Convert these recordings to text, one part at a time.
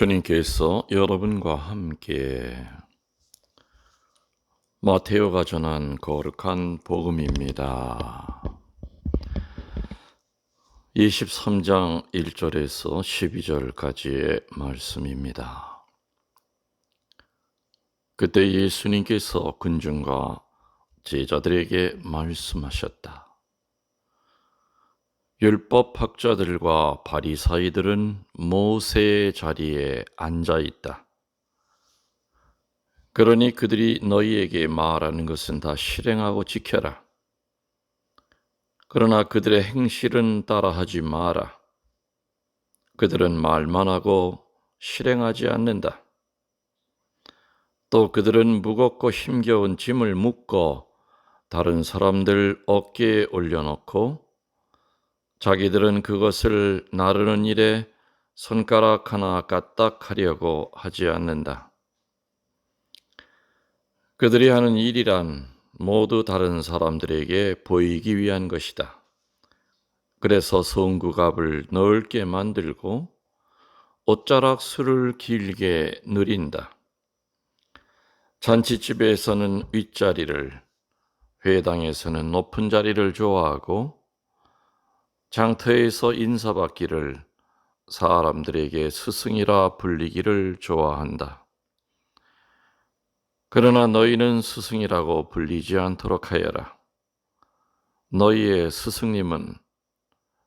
주님께서 여러분과 함께 마테오가 전한 거룩한 복음입니다. 23장 1절에서 12절까지의 말씀입니다. 그때 예수님께서 군중과 제자들에게 말씀하셨다. 율법 학자들과 바리사이들은 모세의 자리에 앉아 있다. 그러니 그들이 너희에게 말하는 것은 다 실행하고 지켜라. 그러나 그들의 행실은 따라하지 마라. 그들은 말만 하고 실행하지 않는다. 또 그들은 무겁고 힘겨운 짐을 묶어 다른 사람들 어깨에 올려놓고 자기들은 그것을 나르는 일에 손가락 하나 까딱하려고 하지 않는다. 그들이 하는 일이란 모두 다른 사람들에게 보이기 위한 것이다. 그래서 성구갑을 넓게 만들고 옷자락 술을 길게 누린다. 잔치집에서는 윗자리를, 회당에서는 높은 자리를 좋아하고 장터에서 인사받기를 사람들에게 스승이라 불리기를 좋아한다. 그러나 너희는 스승이라고 불리지 않도록 하여라. 너희의 스승님은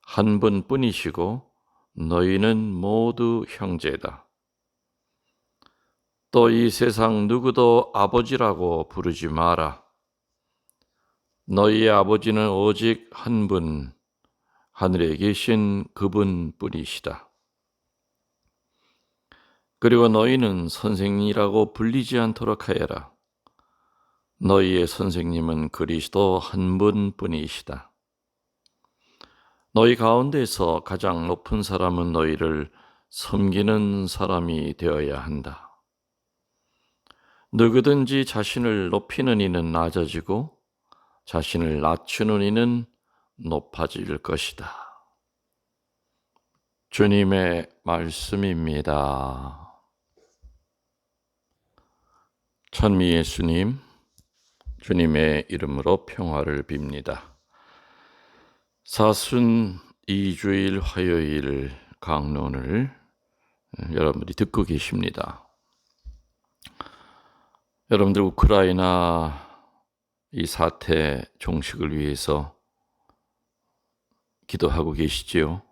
한 분뿐이시고 너희는 모두 형제다. 또 이 세상 누구도 아버지라고 부르지 마라. 너희의 아버지는 오직 한 분, 하늘에 계신 그분뿐이시다. 그리고 너희는 선생이라고 불리지 않도록 하여라. 너희의 선생님은 그리스도 한 분뿐이시다. 너희 가운데서 가장 높은 사람은 너희를 섬기는 사람이 되어야 한다. 누구든지 자신을 높이는 이는 낮아지고 자신을 낮추는 이는 높아질 것이다. 주님의 말씀입니다. 천미 예수님, 주님의 이름으로 평화를 빕니다. 사순 2주일 화요일 강론을 여러분들이 듣고 계십니다. 여러분들 우크라이나 이 사태 종식을 위해서 기도하고 계시지요?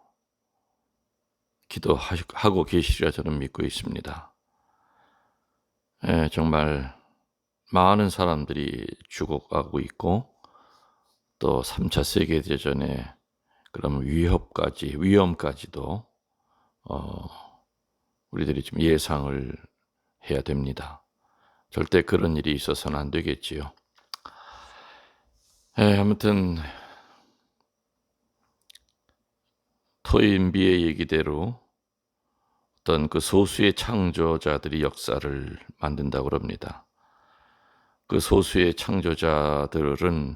기도하고 계시리라 저는 믿고 있습니다. 예, 정말 많은 사람들이 죽어가고 있고 또 3차 세계대전의 그런 위협까지, 위험까지도 어, 우리들이 좀 예상을 해야 됩니다. 절대 그런 일이 있어서는 안 되겠지요. 예, 아무튼 토인비의 얘기대로 어떤 그 소수의 창조자들이 역사를 만든다고 합니다. 그 소수의 창조자들은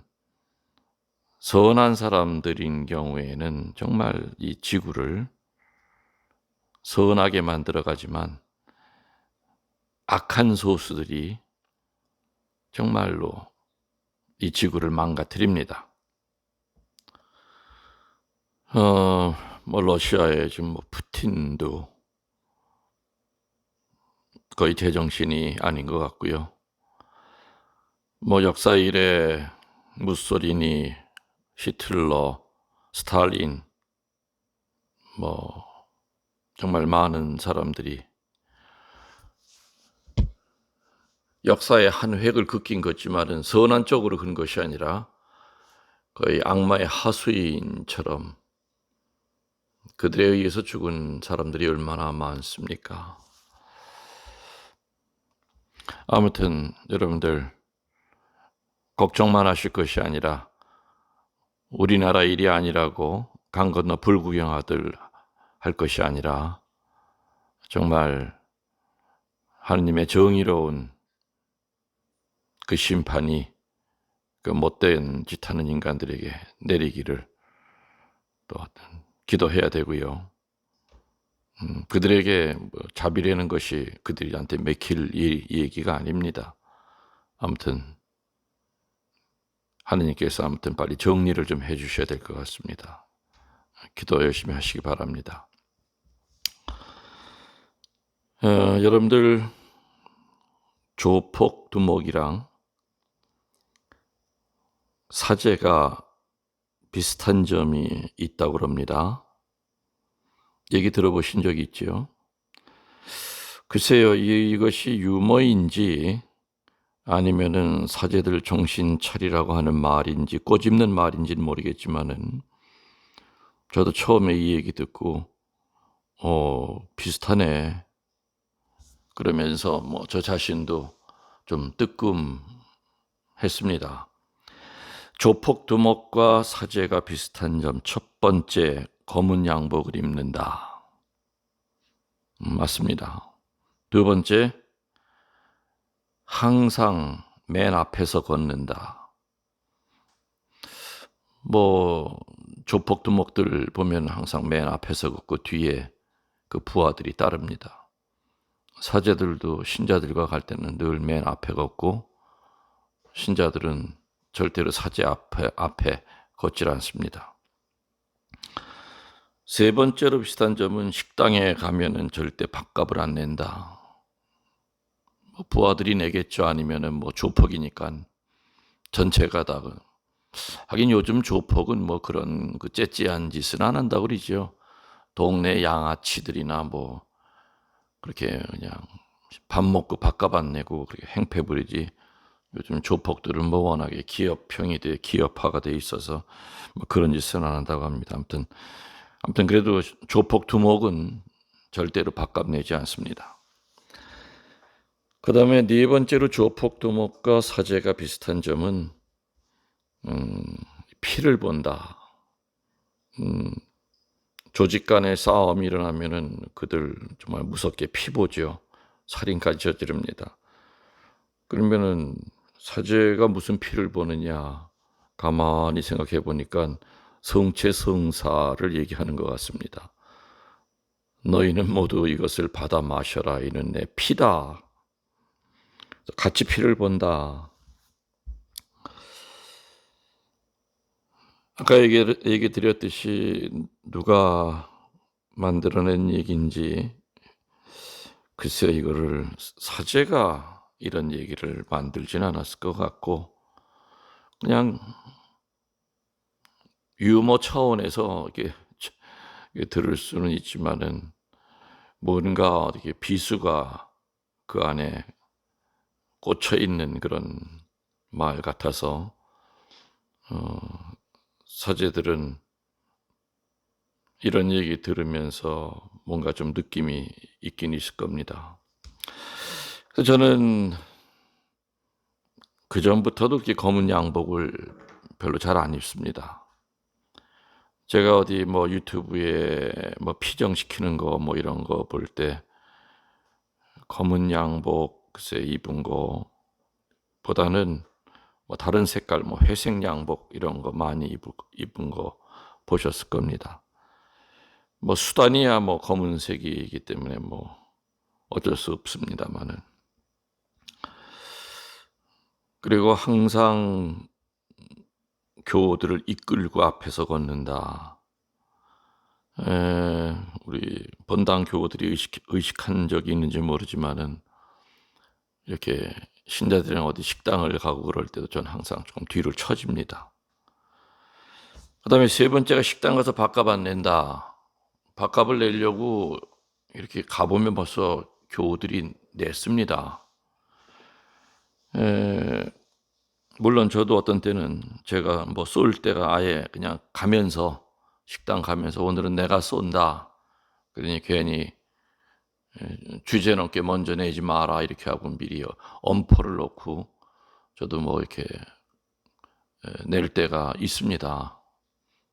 선한 사람들인 경우에는 정말 이 지구를 선하게 만들어 가지만 악한 소수들이 정말로 이 지구를 망가뜨립니다. 어, 뭐 러시아의 지금 뭐 푸틴도 거의 제정신이 아닌 것 같고요. 뭐 역사 이래 무소리니, 히틀러, 스탈린, 뭐 정말 많은 사람들이 역사의 한 획을 긋긴 것지만은 선한 쪽으로 근 것이 아니라 거의 악마의 하수인처럼 그들에 의해서 죽은 사람들이 얼마나 많습니까? 아무튼 여러분들 걱정만 하실 것이 아니라 우리나라 일이 아니라고 강 건너 불구경하들 할 것이 아니라 정말 하느님의 정의로운 그 심판이 그 못된 짓 하는 인간들에게 내리기를 또 기도해야 되고요. 음, 그들에게 뭐 자비라는 것이 그들한테 맥힐 얘기가 아닙니다. 아무튼 하느님께서 아무튼 빨리 정리를 좀 해주셔야 될 것 같습니다. 기도 열심히 하시기 바랍니다. 어, 여러분들 조폭 두목이랑 사제가 비슷한 점이 있다고 그럽니다. 얘기 들어보신 적이 있죠? 글쎄요, 이, 이것이 유머인지 아니면은 사제들 정신 차리라고 하는 말인지 꼬집는 말인지는 모르겠지만은 저도 처음에 이 얘기 듣고 어 비슷하네 그러면서 뭐 저 자신도 좀 뜨끔했습니다. 조폭 두목과 사제가 비슷한 점 첫 번째 검은 양복을 입는다. 음, 맞습니다. 두 번째 항상 맨 앞에서 걷는다. 뭐 조폭 두목들 보면 항상 맨 앞에서 걷고 뒤에 그 부하들이 따릅니다. 사제들도 신자들과 갈 때는 늘 맨 앞에 걷고 신자들은 절대로 사제 앞에 앞에 걷질 않습니다. 세 번째로 비슷한 점은 식당에 가면은 절대 밥값을 안 낸다. 뭐 부하들이 내겠죠. 아니면은 뭐 조폭이니까 전체가 다. 그- 하긴 요즘 조폭은 뭐 그런 그 째째한 짓은 안 한다고 그러죠. 동네 양아치들이나 뭐 그렇게 그냥 밥 먹고 밥값 안 내고 그렇게 행패 부리지. 요즘 조폭들은 뭐 워낙에 기업형이 돼 기업화가 돼 있어서 뭐 그런 짓은 안 한다고 합니다. 아무튼 아무튼 그래도 조폭 두목은 절대로 밥값 내지 않습니다. 그 다음에 네 번째로 조폭 두목과 사제가 비슷한 점은 음, 피를 본다. 음, 조직 간의 싸움이 일어나면은 그들 정말 무섭게 피 보죠. 살인까지 저지릅니다. 그러면은 사제가 무슨 피를 보느냐 가만히 생각해 보니까 성체 성사를 얘기하는 것 같습니다. 너희는 모두 이것을 받아 마셔라. 이는 내 피다. 같이 피를 본다. 아까 얘기, 얘기 드렸듯이 누가 만들어낸 얘기인지 글쎄 이거를 사제가 이런 얘기를 만들진 않았을 것 같고 그냥 유머 차원에서 이게, 이게 들을 수는 있지만은 뭔가 이렇게 비수가 그 안에 꽂혀 있는 그런 말 같아서 어, 사제들은 이런 얘기 들으면서 뭔가 좀 느낌이 있긴 있을 겁니다. 그래서 저는 그 전부터도 이렇게 검은 양복을 별로 잘 안 입습니다. 제가 어디 뭐 유튜브에 뭐 피정시키는 거 뭐 이런 거 볼 때 검은 양복 글쎄 입은 거 보다는 뭐 다른 색깔 뭐 회색 양복 이런 거 많이 입, 입은 거 보셨을 겁니다. 뭐 수단이야 뭐 검은색이기 때문에 뭐 어쩔 수 없습니다만은 그리고 항상 교우들을 이끌고 앞에서 걷는다. 에, 우리 본당 교우들이 의식, 의식한 적이 있는지 모르지만은 이렇게 신자들이랑 어디 식당을 가고 그럴 때도 전 항상 조금 뒤를 쳐집니다. 그 다음에 세 번째가 식당 가서 밥값 안 낸다. 밥값을 내려고 이렇게 가보면 벌써 교우들이 냈습니다. 에, 물론 저도 어떤 때는 제가 뭐 쏠 때가 아예 그냥 가면서 식당 가면서 오늘은 내가 쏜다. 그러니 괜히 주제 넘게 먼저 내지 마라 이렇게 하고 미리 엄포를 놓고 저도 뭐 이렇게 낼 때가 있습니다.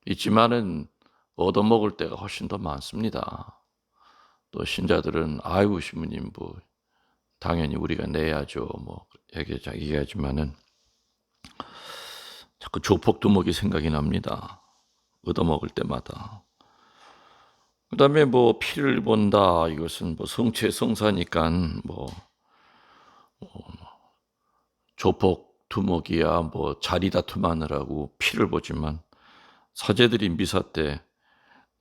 있지만은 얻어먹을 때가 훨씬 더 많습니다. 또 신자들은 아이고 신부님 뭐 당연히 우리가 내야죠 뭐 얘기하지만은 자꾸 조폭두목이 생각이 납니다. 얻어먹을 때마다. 그 다음에 뭐 피를 본다 이것은 뭐 성체 성사니까 뭐 어, 조폭 두목이야 뭐 자리 다툼하느라고 피를 보지만 사제들이 미사 때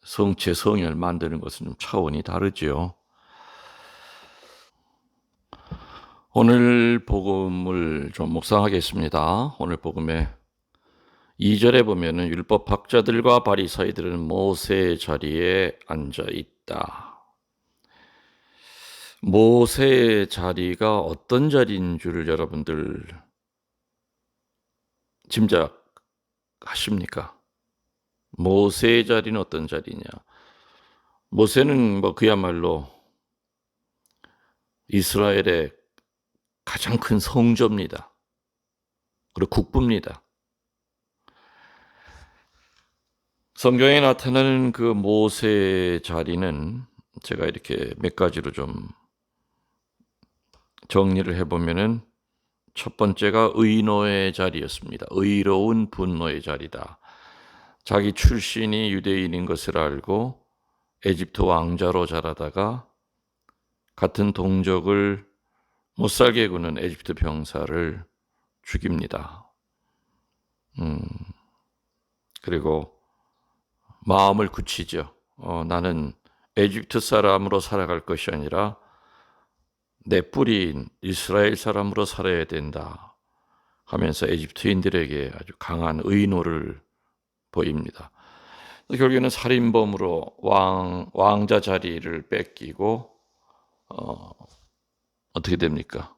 성체 성혈 만드는 것은 좀 차원이 다르지요. 오늘 복음을 좀 묵상하겠습니다. 오늘 복음에 2절에 보면은 율법 학자들과 바리사이들은 모세의 자리에 앉아 있다. 모세의 자리가 어떤 자리인 줄 여러분들 짐작하십니까? 모세의 자리는 어떤 자리냐? 모세는 뭐 그야말로 이스라엘의 가장 큰 성조입니다. 그리고 국부입니다. 성경에 나타나는 그 모세의 자리는 제가 이렇게 몇 가지로 좀 정리를 해보면은 첫 번째가 의노의 자리였습니다. 의로운 분노의 자리다. 자기 출신이 유대인인 것을 알고 에집트 왕자로 자라다가 같은 동족을 못 살게 구는 에집트 병사를 죽입니다. 음, 그리고 마음을 굳히죠. 어, 나는 에집트 사람으로 살아갈 것이 아니라 내 뿌리인 이스라엘 사람으로 살아야 된다 하면서 에집트인들에게 아주 강한 의노를 보입니다. 결국에는 살인범으로 왕, 왕자 자리를 뺏기고 어, 어떻게 됩니까?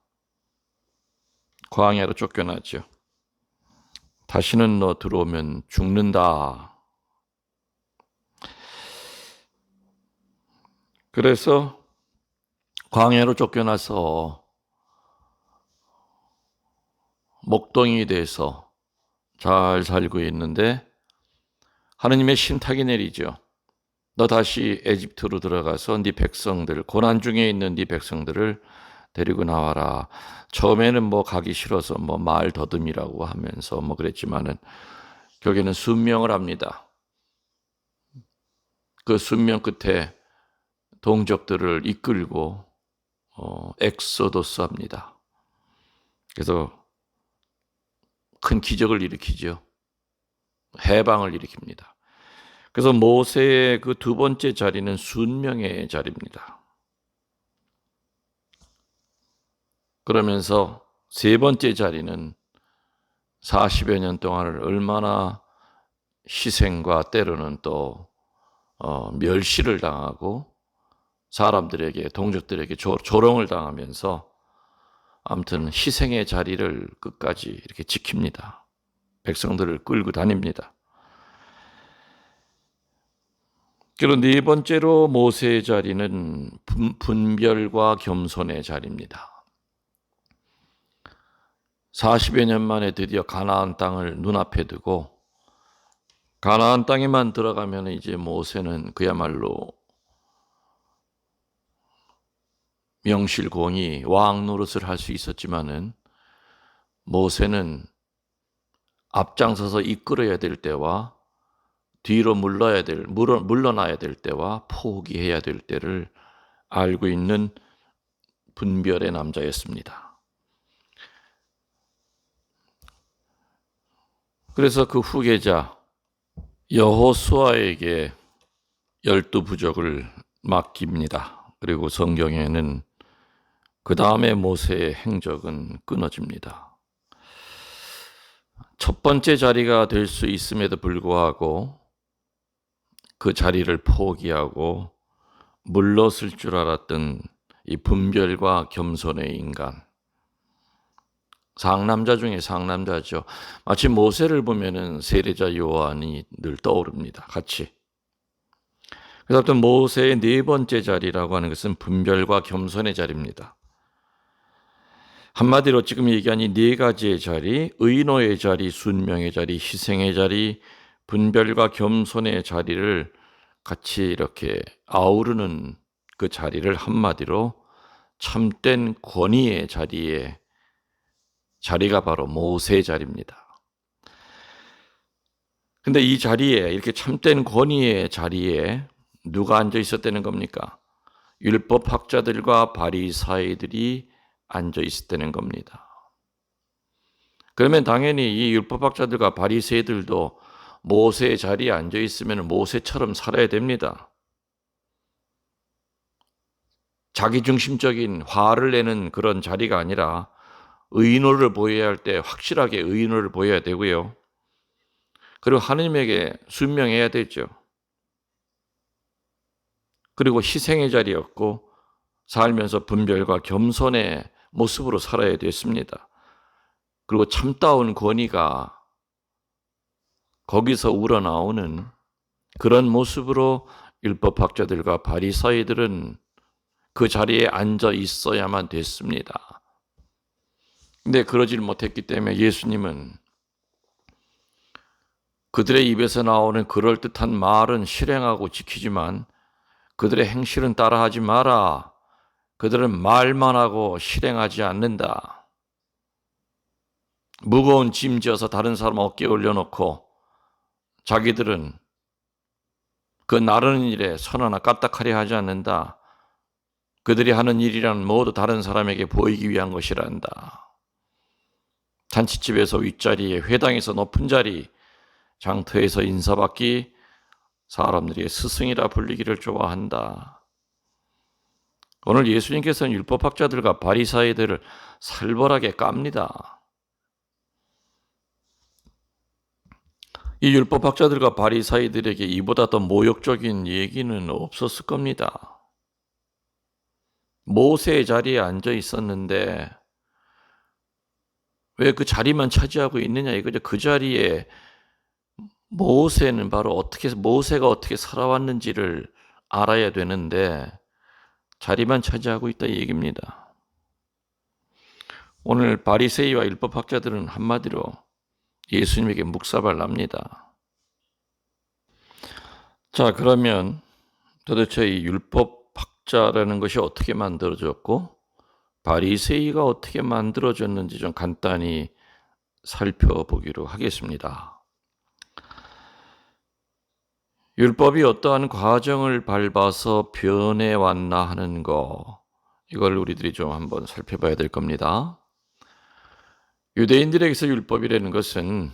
광야로 쫓겨나죠. 다시는 너 들어오면 죽는다. 그래서 광야로 쫓겨나서 목동이 돼서 잘 살고 있는데 하느님의 신탁이 내리죠. 너 다시 에집트로 들어가서 네 백성들 고난 중에 있는 네 백성들을 데리고 나와라. 처음에는 뭐 가기 싫어서 뭐 말 더듬이라고 하면서 뭐 그랬지만은 결국에는 순명을 합니다. 그 순명 끝에 동족들을 이끌고 어, 엑소도스 합니다. 그래서 큰 기적을 일으키죠. 해방을 일으킵니다. 그래서 모세의 그 두 번째 자리는 순명의 자리입니다. 그러면서 세 번째 자리는 40여 년 동안을 얼마나 희생과 때로는 또 어, 멸시를 당하고 사람들에게 동족들에게 조, 조롱을 당하면서 아무튼 희생의 자리를 끝까지 이렇게 지킵니다. 백성들을 끌고 다닙니다. 그리고 네 번째로 모세의 자리는 분별과 겸손의 자리입니다. 40여 년 만에 드디어 가나안 땅을 눈앞에 두고 가나안 땅에만 들어가면 이제 모세는 그야말로 명실공히 왕 노릇을 할 수 있었지만은 모세는 앞장서서 이끌어야 될 때와 뒤로 물러야 될 물러, 물러나야 될 때와 포기해야 될 때를 알고 있는 분별의 남자였습니다. 그래서 그 후계자 여호수아에게 열두 부족을 맡깁니다. 그리고 성경에는 그 다음에 모세의 행적은 끊어집니다. 첫 번째 자리가 될 수 있음에도 불구하고 그 자리를 포기하고 물러설 줄 알았던 이 분별과 겸손의 인간. 상남자 중에 상남자죠. 마치 모세를 보면은 세례자 요한이 늘 떠오릅니다. 같이. 그래서 모세의 네 번째 자리라고 하는 것은 분별과 겸손의 자리입니다. 한마디로 지금 얘기한 이 네 가지의 자리, 의노의 자리, 순명의 자리, 희생의 자리, 분별과 겸손의 자리를 같이 이렇게 아우르는 그 자리를 한마디로 참된 권위의 자리에 자리가 바로 모세의 자리입니다. 근데 이 자리에 이렇게 참된 권위의 자리에 누가 앉아 있었다는 겁니까? 율법 학자들과 바리사이들이 앉아 있었다는 겁니다. 그러면 당연히 이 율법 학자들과 바리새들도 모세의 자리에 앉아 있으면 모세처럼 살아야 됩니다. 자기중심적인 화를 내는 그런 자리가 아니라 의인호를 보여야 할 때 확실하게 의인호를 보여야 되고요. 그리고 하느님에게 순명해야 되죠. 그리고 희생의 자리였고 살면서 분별과 겸손의 모습으로 살아야 됐습니다. 그리고 참다운 권위가 거기서 우러나오는 그런 모습으로 율법학자들과 바리사이들은 그 자리에 앉아 있어야만 됐습니다. 근데 그러질 못했기 때문에 예수님은 그들의 입에서 나오는 그럴듯한 말은 실행하고 지키지만 그들의 행실은 따라하지 마라. 그들은 말만 하고 실행하지 않는다. 무거운 짐 지어서 다른 사람 어깨에 올려놓고 자기들은 그 나르는 일에 손 하나 까딱하려 하지 않는다. 그들이 하는 일이란 모두 다른 사람에게 보이기 위한 것이란다. 잔치집에서 윗자리에 회당에서 높은 자리, 장터에서 인사받기, 사람들이 스승이라 불리기를 좋아한다. 오늘 예수님께서는 율법학자들과 바리사이들을 살벌하게 깝니다. 이 율법학자들과 바리사이들에게 이보다 더 모욕적인 얘기는 없었을 겁니다. 모세의 자리에 앉아 있었는데 왜 그 자리만 차지하고 있느냐 이거죠. 그 자리에 모세는 바로 어떻게 모세가 어떻게 살아왔는지를 알아야 되는데 자리만 차지하고 있다 이 얘기입니다. 오늘 바리새이와 율법학자들은 한마디로 예수님에게 묵사발납니다. 자, 그러면 도대체 이 율법학자라는 것이 어떻게 만들어졌고 바리새이가 어떻게 만들어졌는지 좀 간단히 살펴보기로 하겠습니다. 율법이 어떠한 과정을 밟아서 변해 왔나 하는 거 이걸 우리들이 좀 한번 살펴봐야 될 겁니다. 유대인들에게서 율법이라는 것은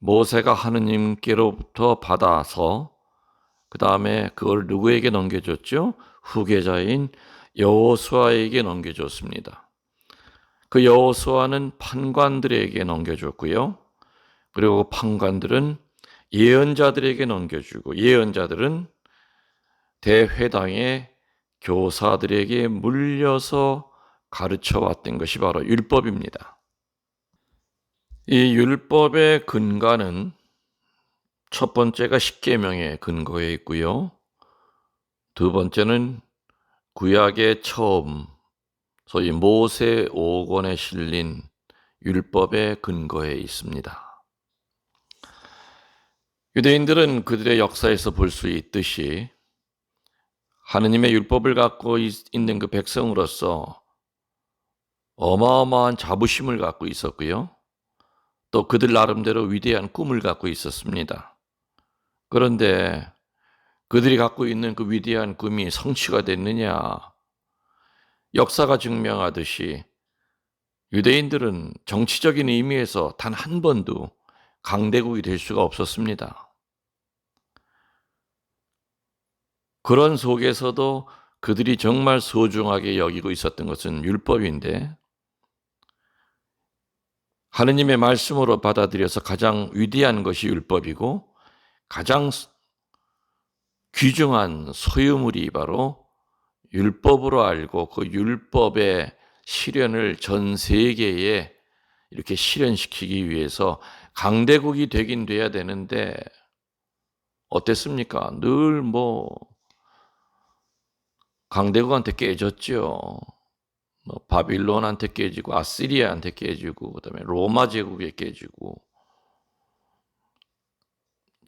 모세가 하느님께로부터 받아서 그 다음에 그걸 누구에게 넘겨줬죠? 후계자인 여호수아에게 넘겨줬습니다. 그 여호수아는 판관들에게 넘겨줬고요. 그리고 판관들은 예언자들에게 넘겨주고 예언자들은 대회당의 교사들에게 물려서 가르쳐 왔던 것이 바로 율법입니다. 이 율법의 근간은 첫 번째가 십계명의 근거에 있고요. 두 번째는 구약의 처음 소위 모세 오권에 실린 율법의 근거에 있습니다. 유대인들은 그들의 역사에서 볼 수 있듯이 하느님의 율법을 갖고 있는 그 백성으로서 어마어마한 자부심을 갖고 있었고요. 또 그들 나름대로 위대한 꿈을 갖고 있었습니다. 그런데 그들이 갖고 있는 그 위대한 꿈이 성취가 됐느냐? 역사가 증명하듯이 유대인들은 정치적인 의미에서 단 한 번도 강대국이 될 수가 없었습니다. 그런 속에서도 그들이 정말 소중하게 여기고 있었던 것은 율법인데 하느님의 말씀으로 받아들여서 가장 위대한 것이 율법이고 가장 귀중한 소유물이 바로 율법으로 알고 그 율법의 실현을 전 세계에 이렇게 실현시키기 위해서 강대국이 되긴 돼야 되는데 어땠습니까? 늘 뭐 강대국한테 깨졌죠. 뭐 바빌론한테 깨지고 아시리아한테 깨지고 그다음에 로마 제국에 깨지고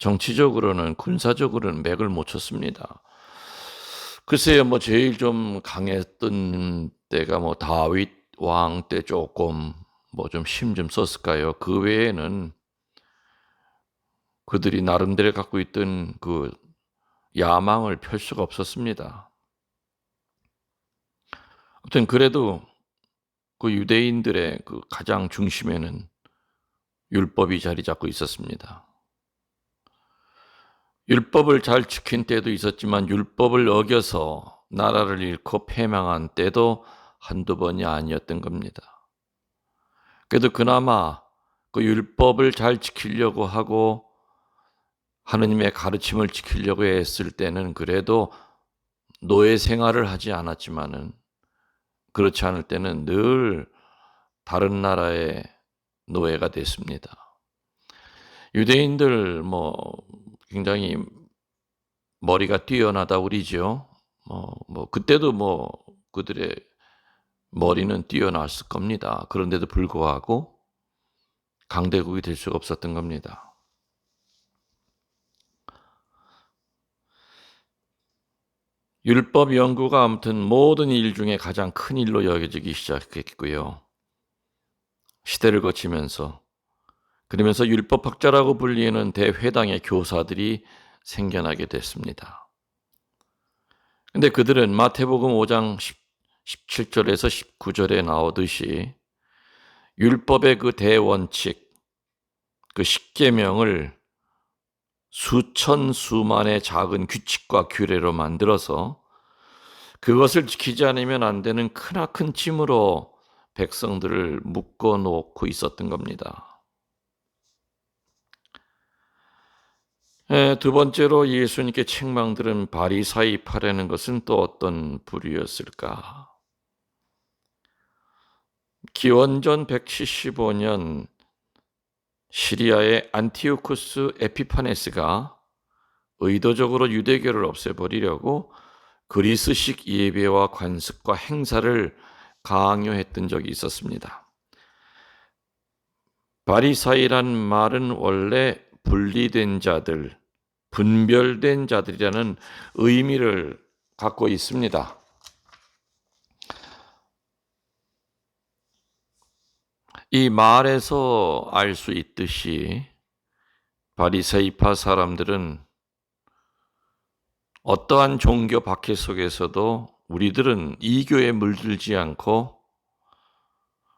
정치적으로는 군사적으로는 맥을 못 쳤습니다. 글쎄요, 뭐 제일 좀 강했던 때가 뭐 다윗 왕 때 조금 뭐 좀힘좀 썼을까요? 그 외에는 그들이 나름대로 갖고 있던 그 야망을 펼 수가 없었습니다. 아무튼 그래도 그 유대인들의 그 가장 중심에는 율법이 자리 잡고 있었습니다. 율법을 잘 지킨 때도 있었지만 율법을 어겨서 나라를 잃고 패망한 때도 한두 번이 아니었던 겁니다. 그래도 그나마 그 율법을 잘 지키려고 하고 하느님의 가르침을 지키려고 했을 때는 그래도 노예 생활을 하지 않았지만은 그렇지 않을 때는 늘 다른 나라의 노예가 됐습니다. 유대인들 뭐 굉장히 머리가 뛰어나다 그러죠. 뭐, 뭐 그때도 뭐 그들의 머리는 뛰어났을 겁니다. 그런데도 불구하고 강대국이 될 수가 없었던 겁니다. 율법 연구가 아무튼 모든 일 중에 가장 큰 일로 여겨지기 시작했고요. 시대를 거치면서 그러면서 율법학자라고 불리는 대회당의 교사들이 생겨나게 됐습니다. 근데 그들은 마태복음 5장 17절에서 19절에 나오듯이 율법의 그 대원칙, 그 십계명을 수천 수만의 작은 규칙과 규례로 만들어서 그것을 지키지 않으면 안 되는 크나큰 짐으로 백성들을 묶어 놓고 있었던 겁니다. 에, 두 번째로 예수님께 책망들은 바리사이 파라는 것은 또 어떤 부류였을까? 기원전 175년 시리아의 안티오쿠스 에피파네스가 의도적으로 유대교를 없애버리려고 그리스식 예배와 관습과 행사를 강요했던 적이 있었습니다. 바리사이란 말은 원래 분리된 자들, 분별된 자들이라는 의미를 갖고 있습니다. 이 말에서 알 수 있듯이 바리새이파 사람들은 어떠한 종교 박해 속에서도 우리들은 이교에 물들지 않고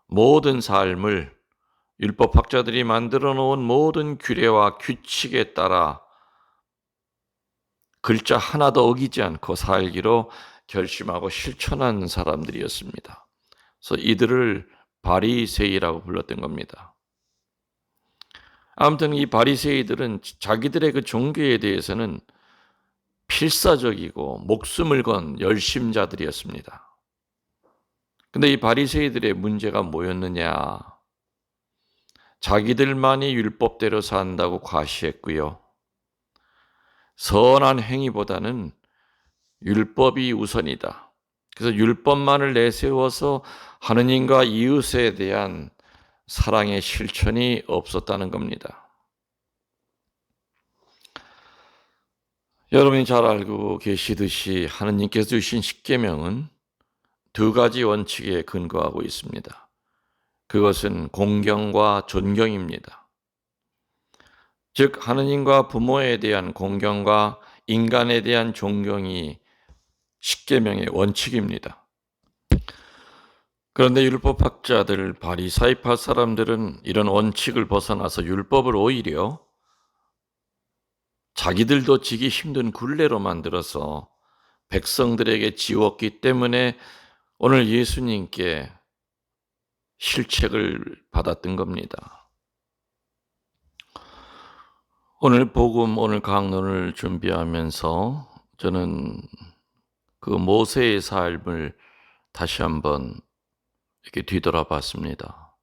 모든 삶을 율법학자들이 만들어 놓은 모든 규례와 규칙에 따라 글자 하나도 어기지 않고 살기로 결심하고 실천한 사람들이었습니다. 그래서 이들을 바리새이라고 불렀던 겁니다. 아무튼 이 바리새이들은 자기들의 그 종교에 대해서는 필사적이고 목숨을 건 열심자들이었습니다. 근데 이 바리새이들의 문제가 뭐였느냐? 자기들만이 율법대로 산다고 과시했고요. 선한 행위보다는 율법이 우선이다. 그래서 율법만을 내세워서 하느님과 이웃에 대한 사랑의 실천이 없었다는 겁니다. 여러분이 잘 알고 계시듯이 하느님께서 주신 십계명은 두 가지 원칙에 근거하고 있습니다. 그것은 공경과 존경입니다. 즉 하느님과 부모에 대한 공경과 인간에 대한 존경이 십계명의 원칙입니다. 그런데 율법학자들 바리사이파 사람들은 이런 원칙을 벗어나서 율법을 오히려 자기들도 지기 힘든 굴레로 만들어서 백성들에게 지웠기 때문에 오늘 예수님께 실책을 받았던 겁니다. 오늘 복음 오늘 강론을 준비하면서 저는 그 모세의 삶을 다시 한번 이렇게 뒤돌아봤습니다.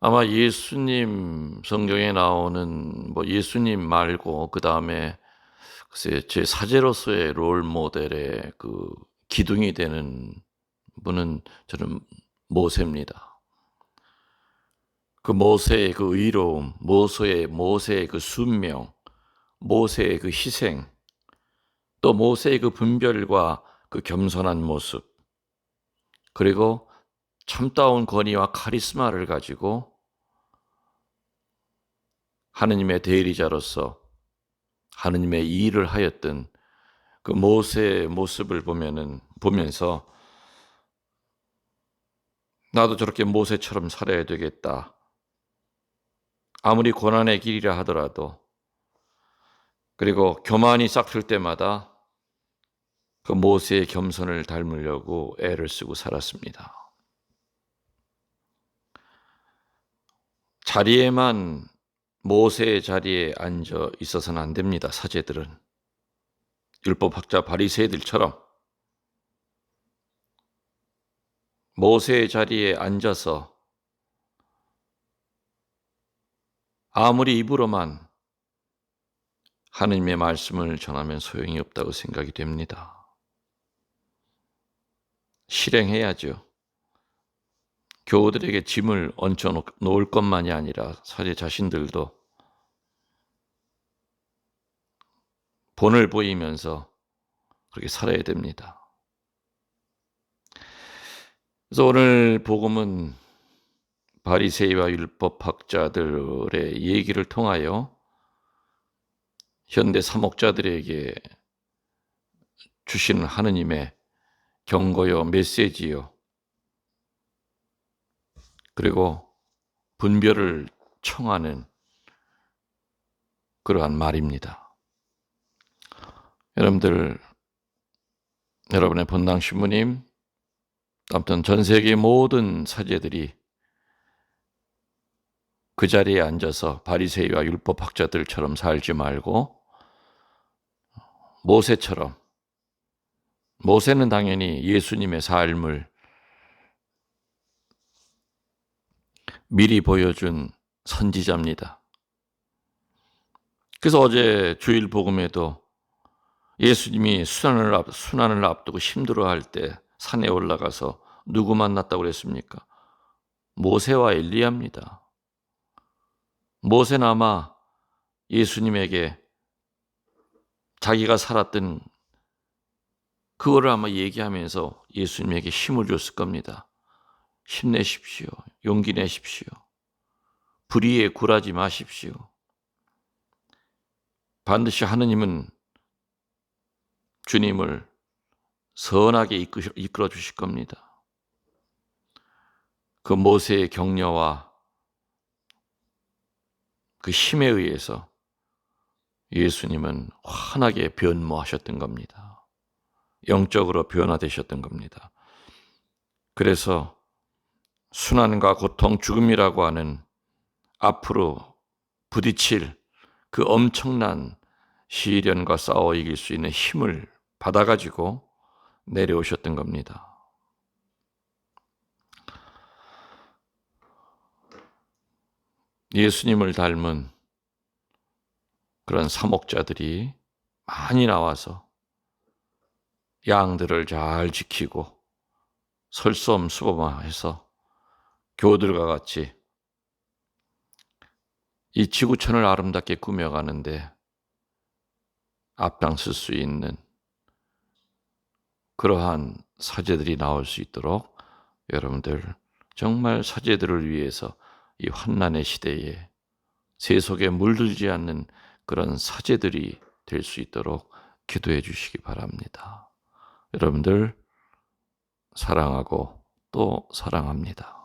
아마 예수님 성경에 나오는 뭐 예수님 말고 그 다음에 글쎄 제 사제로서의 롤 모델의 그 기둥이 되는 분은 저는 모세입니다. 그 모세의 그 의로움, 모세의 모세의 그 순명, 모세의 그 희생, 또 모세의 그 분별과 그 겸손한 모습, 그리고 참다운 권위와 카리스마를 가지고 하느님의 대리자로서 하느님의 일을 하였던 그 모세의 모습을 보면은 보면서 나도 저렇게 모세처럼 살아야 되겠다. 아무리 고난의 길이라 하더라도 그리고 교만이 싹틀 때마다 그 모세의 겸손을 닮으려고 애를 쓰고 살았습니다. 자리에만 모세의 자리에 앉아 있어서는 안 됩니다. 사제들은 율법학자 바리새들처럼 모세의 자리에 앉아서 아무리 입으로만 하느님의 말씀을 전하면 소용이 없다고 생각이 됩니다. 실행해야죠. 교우들에게 짐을 얹혀 놓을 것만이 아니라 사제 자신들도 본을 보이면서 그렇게 살아야 됩니다. 그래서 오늘 복음은 바리새이와 율법 학자들의 얘기를 통하여 현대 사목자들에게 주시는 하느님의 경고요 메시지요. 그리고 분별을 청하는 그러한 말입니다. 여러분들, 여러분의 본당 신부님, 아무튼 전 세계 모든 사제들이 그 자리에 앉아서 바리새이와 율법 학자들처럼 살지 말고 모세처럼 모세는 당연히 예수님의 삶을 미리 보여준 선지자입니다. 그래서 어제 주일 복음에도 예수님이 순환을, 앞, 순환을 앞두고 힘들어할 때 산에 올라가서 누구 만났다고 그랬습니까? 모세와 엘리야입니다. 모세는 아마 예수님에게 자기가 살았던 그거를 아마 얘기하면서 예수님에게 힘을 줬을 겁니다. 힘내십시오. 용기 내십시오. 불의에 굴하지 마십시오. 반드시 하느님은 주님을 선하게 이끌어 주실 겁니다. 그 모세의 격려와 그 힘에 의해서 예수님은 환하게 변모하셨던 겁니다. 영적으로 변화되셨던 겁니다. 그래서 순환과 고통, 죽음이라고 하는 앞으로 부딪힐 그 엄청난 시련과 싸워 이길 수 있는 힘을 받아가지고 내려오셨던 겁니다. 예수님을 닮은 그런 사목자들이 많이 나와서 양들을 잘 지키고 설수엄수범해서 교들과 같이 이 지구촌을 아름답게 꾸며가는데 앞장설 수 있는 그러한 사제들이 나올 수 있도록 여러분들 정말 사제들을 위해서 이 환난의 시대에 세속에 물들지 않는 그런 사제들이 될 수 있도록 기도해 주시기 바랍니다. 여러분들 사랑하고 또 사랑합니다.